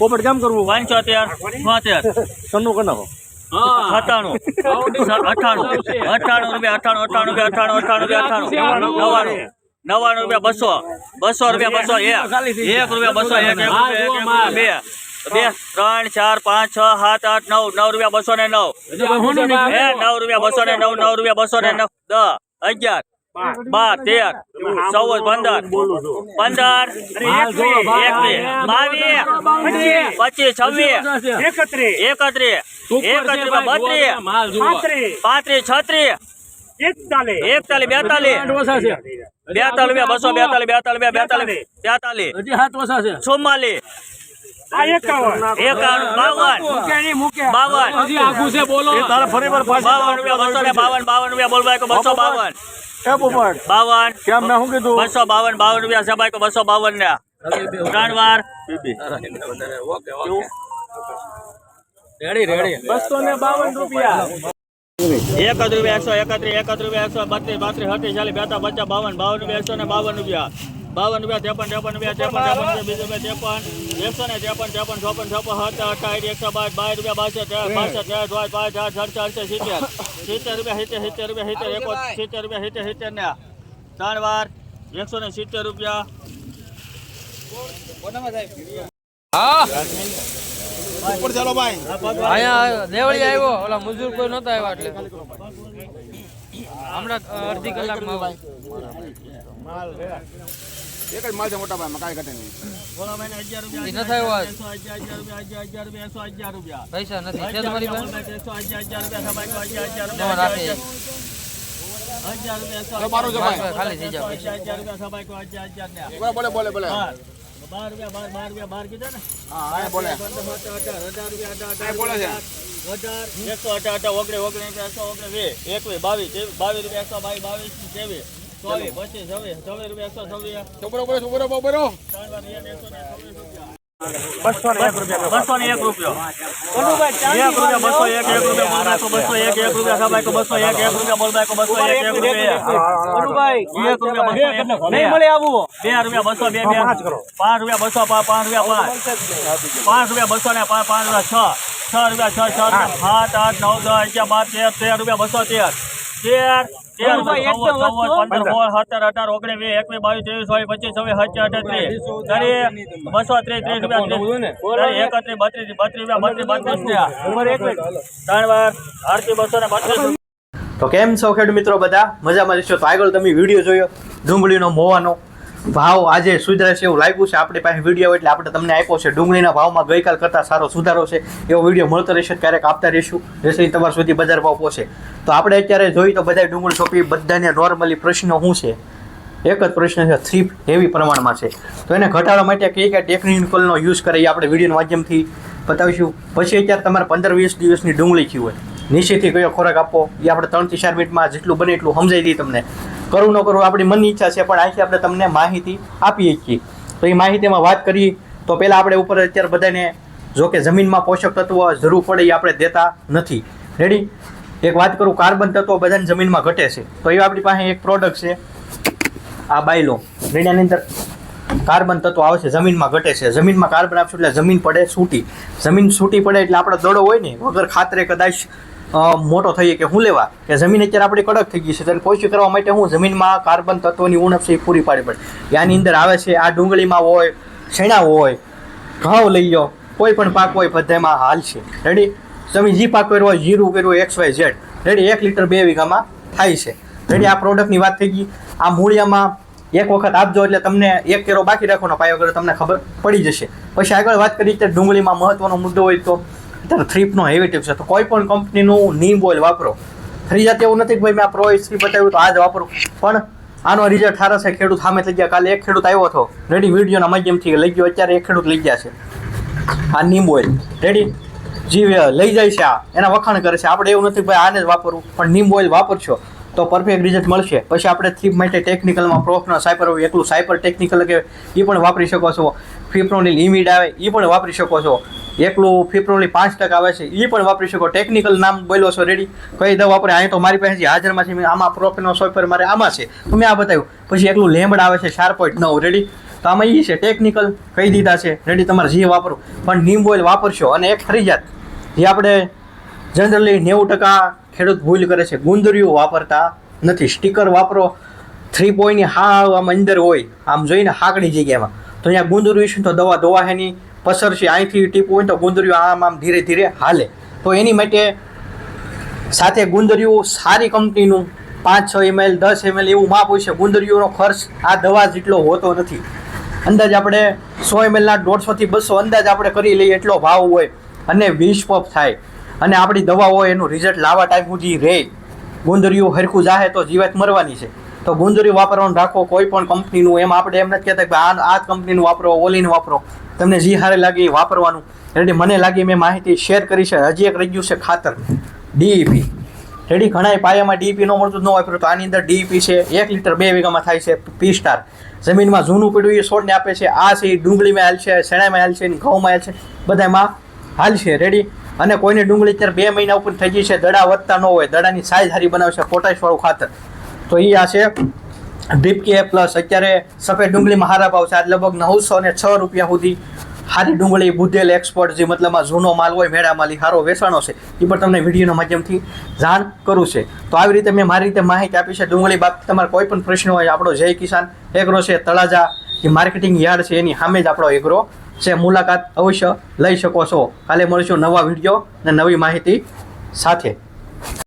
પોપટ કેમ કરવું પંચોતેર છોતેર સન્નું કરી નાખો હા સત્તાણું અઠાણું અઠાણું રૂપિયા અઠાણું અઠાણું રૂપિયા અઠાણું અઠાણું રૂપિયા અઠાણું નવ્વાણું નવ્વાણું રૂપિયા બસો બસો રૂપિયા બસો એક એક રૂપિયા બસો એક એક રૂપિયા એક, એક રૂપિયા બે બે ત્રણ ચાર પાંચ છ સાત આઠ નવ નવ રૂપિયા બસો ને નવ હે નવ રૂપિયા બસો ને નવ નવ રૂપિયા બસો ને નવ દસ અગિયાર બાર. તેર. ચૌદ પંદર. પંદર એકવીસ બાવીસ પચીસ છવ્વીસ એકત્રીસ. એકત્રીસ. એકત્રીસ બત્રીસ પાંત્રીસ છત્રીસ એકતાલીસ. એકતાલીસ બેતાલીસ. બેતાલીસ બસો બેતાલીસ બેતાલીસ બેતાલીસ બેતાલીસ. ચુમ્માલીસ. બાવન. બાવન. રૂપિયા બોલવા બસો બાવન. એ પોપટ બાવન. કેમ મેં શું કીધું? બસો બાવન બાવન રૂપિયા છે ભાઈ તો બસો બાવન ને ત્રણ વાર. રેડી રેડી બસો ને બાવન રૂપિયા. એક રૂપિયા એકસો એકત્રીસ એકત્રીસ રૂપિયા એકસો બત્રીસ બત્રીસ હતી ચાલીસ બેતા પચાસ બાવન બાવન રૂપિયા એકસો ને બાવન રૂપિયા. બાવન રૂપિયા ત્રેપન ત્રેપન રૂપિયા ત્રેપન ત્રેપન રૂપિયા બીજું રૂપિયા ત્રેપન એકસો ને ત્રેપન ત્રેપન ચોપન ચોપન અઠાવીસ એકસો બાર બાર રૂપિયા બાસઠ બાસઠ પાંચ પાંચ આઠ અડચાલીસ સિત્તેર. સિત્તેર રૂપિયા સિત્તેર સિત્તેર રૂપિયા સિત્તેર. એકો સિત્તેર રૂપિયા સિત્તેર સિત્તેર ને ત્રણ વાર એકસો ને સિત્તેર રૂપિયા. અહીંયા દેવળી આવ્યો ઓલા મજૂર કોઈ નહોતા આવ્યા એટલે. હમણાં અડધી કલાકમાં આવે. એક જ માલ છે મોટા ભાઈ કાંઈ ઘટે નહીં. બોલો ભાઈને અગિયાર રૂપિયા નથી આવ્યો અગિયાર રૂપિયા અગિયાર રૂપિયા પૈસા નથી છે તમારી પાસે? એકસો અગિયાર રૂપિયા રાખે. બારો ખાલી થઈ રૂપિયા બોલે બોલે બોલે. બાર. બાર રૂપિયા બાર બાર રૂપિયા બાર કીધા ને? હા બોલે. અઢાર અઢાર રૂપિયા અઢાર બોલે છે. અઢાર એકસો અઢાર અઢાર ઓગણીસ ઓગણીસ એકસો ઓગણીસ વીસ એકવીસ બાવીસ બાવીસ રૂપિયા એકસો બાવીસ બાવીસ ત્રેવીસ. ચોવીસ પચીસ છવ્વીસ છવ્વીસ રૂપિયા એકસો છવ્વીસ. છોકરો બોલે છોકરો બોલો ત્રણ વાર રિયાલ એકસો ને છવ્વીસ રૂપિયા બસો ને એક રૂપિયા. બસો ને એક રૂપિયા બસો એક એક રૂપિયા બોલબાઈ કો બસો એક એક રૂપિયા સબાઈ બસો એક એક રૂપિયા બોલબાઈ કો બસો એક એક રૂપિયા. એક રૂપિયા બસો એક. નહીં મળે આવું. બે રૂપિયા બસો બે બે. પાંચ રૂપિયા બસો પાંચ પાંચ રૂપિયા પાંચ. પાંચ રૂપિયા બસો ને પાંચ પાંચ રૂપિયા છ. છ રૂપિયા છ છ સાત આઠ નવ દસ અગિયાર બાર તેર તેર રૂપિયા બસો તેર. તેર તેર પંદર સત્તર અઢાર ઓગણીસ વીસ એકવીસ બાવીસ ત્રેવીસ ચોવીસ પચીસ છવ્વીસ સત્તર અઠત્રીસ ત્રીસ. બસો ત્રીસ ત્રીસ રૂપિયા એકત્રીસ બત્રીસ બત્રીસ રૂપિયા બત્રીસ બત્રીસ ત્રણ વાર આરતી બસો ને બત્રીસ તો કેમ છો ખેડૂત મિત્રો બધા? મજામાં જશો તો આગળ તમે વીડિયો જોયો ડુંગળીનો મોવાનો. ભાવ આજે સુધરે છે એવું લાગ્યું છે. આપણી પાસે વીડિયો એટલે આપણે તમને આપ્યો છે. ડુંગળીના ભાવમાં ગઈકાલ કરતાં સારો સુધારો છે. એવો વીડિયો મળતો રહેશે ક્યારેક આપતા રહીશું. જેથી તમારા સુધી બજાર ભાવ પહોંચે. તો આપણે અત્યારે જોઈ તો બધા ડુંગળી સોંપી બધાને નોર્મલી પ્રશ્ન શું છે? એક જ પ્રશ્ન છે થ્રી હેવી પ્રમાણમાં છે. તો એને ઘટાડવા માટે કઈ કઈ ટેકનિકલનો યુઝ કરીએ આપણે વિડીયોના માધ્યમથી બતાવીશું. પછી અત્યારે તમારે પંદર વીસ દિવસની ડુંગળી થયું હોય. નીચેથી કયો ખોરાક આપો? એ આપણે ત્રણથી ચાર મિનિટમાં જેટલું બને એટલું સમજાવી દઈએ તમને. કરવું ન કરવું આપણી મનની ઈચ્છા છે, પણ અહીંથી આપણે તમને માહિતી આપીએ છીએ. તો એ માહિતીમાં વાત કરીએ તો પહેલાં આપણે ઉપર અત્યારે બધાને જો કે જમીનમાં પોષક તત્વો જરૂર પડે એ આપણે દેતા નથી. રેડી એક વાત કરું, કાર્બન તત્વો બધાને જમીનમાં ઘટે છે. તો એ આપણી પાસે એક પ્રોડક્ટ છે, આ બાયલો. રેડિયાની અંદર કાર્બન તત્વો આવે છે, જમીનમાં ઘટે છે. જમીનમાં કાર્બન આપશું એટલે જમીન પડે સૂટી જમીન સૂટી પડે એટલે આપણો દડો હોય ને, વગર ખાતરે કદાચ મોટો થઈએ કે હું લેવા? કે જમીન અત્યારે આપણી કડક થઈ ગઈ છે તેને પોષી કરવા માટે હું જમીનમાં કાર્બન તત્વોની ઉણપ છે એ પૂરી પાડવી પડે. યાની અંદર આવે છે, આ ડુંગળીમાં હોય, શેણા હોય, ઘઉં લઈ લો, કોઈ પણ પાક હોય, બધામાં હાલ છે. રેડી તમે જી પાક કર્યો હોય, જીરું કર્યું એક્સ વાય ઝેડ. રેડી એક લીટર બે વીઘામાં થાય છે. રેડી આ પ્રોડક્ટની વાત થઈ ગઈ. આ મૂળિયામાં એક વખત આપજો એટલે તમને એક કેરો બાકી રાખવાનો પાયો વગર તમને ખબર પડી જશે. પછી આગળ વાત કરીએ તો ડુંગળીમાં મહત્વનો મુદ્દો હોય તો? અત્યારે થ્રીપનો હેવી ટીપ છે. તો કોઈ પણ કંપનીનું નીમ ઓઇલ વાપરો. ફ્રી જાતે એવું નથી કે ભાઈ મેં આ પ્રોઇસ થ્રી બતાવ્યું તો આ જ વાપરું. પણ આનો રિઝલ્ટ સારો છે. ખેડૂત સામે થઈ ગયા. કાલે એક ખેડૂત આવ્યો હતો. રેડી વિડીયોના માધ્યમથી લઈ ગયો. અત્યારે એક ખેડૂત લઈ ગયા છે. આ નીમ ઓઇલ રેડી જે લઈ જાય છે આ. એના વખાણ કરે છે. આપણે એવું નથી ભાઈ આને જ વાપરવું. પણ નીમ ઓઇલ વાપરશો તો પરફેક્ટ રિઝલ્ટ મળશે. પછી આપણે થ્રીપ માટે ટેકનિકલમાં પ્રોફનો સાયપર હોય, એકલું સાયપર ટેકનિકલ કે એ પણ વાપરી શકો છો. ફિપ્રોનિલ ઇમિડ આવે એ પણ વાપરી શકો છો. એકલું ફિપ્રોનિલ પાંચ ટકા આવે છે એ પણ વાપરી શકો. ટેકનિકલ નામ બોલ્યો છો રેડી કઈ દવા વાપરે? અહીં તો મારી પાસે જે હાજરમાં છે આમાં પ્રોફેનો સાયપર મારે આમાં છે. તો મેં આ બતાવ્યું. પછી એકલું લેમડ આવે છે, ચાર પોઈન્ટ નવ. રેડી તો આમાં એ છે ટેકનિકલ કહી દીધા છે. રેડી તમારે જે વાપરો. પણ નીમ ઓઇલ વાપરશો અને એક ફરજિયાત જે આપણે જનરલી નેવું ટકા ખેડૂત ભૂલ કરે છે, ગુંદરીઓ વાપરતા નથી. સ્ટીકર વાપરો. થ્રી પોઈન્ટની હા આમ અંદર હોય. આમ જોઈને હાકડી જગ્યામાં. તો અહીંયા ગુંદરું તો દવા દવા એની પસર છે અહીંથી ટીપું હોય તો ગુંદરીઓ આમ આમ ધીરે ધીરે હાલે. તો એની માટે સાથે ગુંદરીઓ સારી કંપનીનું પાંચ છ એમએલ દસ એમએલ એવું માપ હોય છે. ગુંદરીઓનો ખર્ચ આ દવા જેટલો હોતો નથી. અંદાજ આપણે સો એમએલના દોઢસોથી બસો અંદાજ આપણે કરી લઈએ એટલો ભાવ હોય અને વીસ થાય. અને આપણી દવા હોય એનું રિઝલ્ટ લાવવા ટાઈમ સુધી રહે. ગુંદરીઓ હરખું જાહે તો જીવાત મરવાની છે. તો ગુંજરી વાપરવાનું રાખો, કોઈ પણ કંપનીનું, એમ આપણે એમ નથી કહેતા કે આ આ કંપનીનું વાપરો, ઓલીનું વાપરો. તમને જે હારે લાગે એ વાપરવાનું. રેડી મને લાગી મેં માહિતી શેર કરી છે, હજી એક રહી ગયું છે ખાતર. ડીઈપી રેડી ઘણા પાયામાં ડીઈપી ન મળતું ન વાપર્યું તો આની અંદર ડીઈપી છે, એક લીટર બે વીઘામાં થાય છે પી સ્ટાર જમીનમાં જૂનું પીડું એ છોડને આપે છે, આ છે ડુંગળીમાં હાલ છે, શેણામાં હાલ છે ઘઉંમાં હાલ છે, બધામાં હાલ છે. રેડી અને કોઈને ડુંગળી અત્યારે બે મહિના ઉપર થઈ ગઈ છે, દડા વધતા ન હોય, દડાની સાઇઝ હારી બનાવશે પોટાશવાળું ખાતર. તો એ આ છે. ડીપકે પ્લસ અત્યારે સફેદ ડુંગળીમાં હારા ભાવ છે. આજ લગભગ નવસો ને છ રૂપિયા સુધી હારી ડુંગળી બુધેલ એક્સપોર્ટ જે મતલબમાં જૂનો માલ હોય, મેળામાં હારો વેચાણો છે. એ પણ તમને વિડીયોના માધ્યમથી જાણ કરું છે. તો આવી રીતે મેં મારી રીતે માહિતી આપી છે. ડુંગળી બાબતે તમારે કોઈ પણ પ્રશ્ન હોય, આપણો જય કિસાન, એગ્રો છે, તળાજા જે માર્કેટિંગ યાર્ડ છે, એની સામે જ આપણો એગ્રો છે. મુલાકાત અવશ્ય લઈ શકો છો. કાલે મળીશું નવા વીડિયો અને નવી માહિતી સાથે.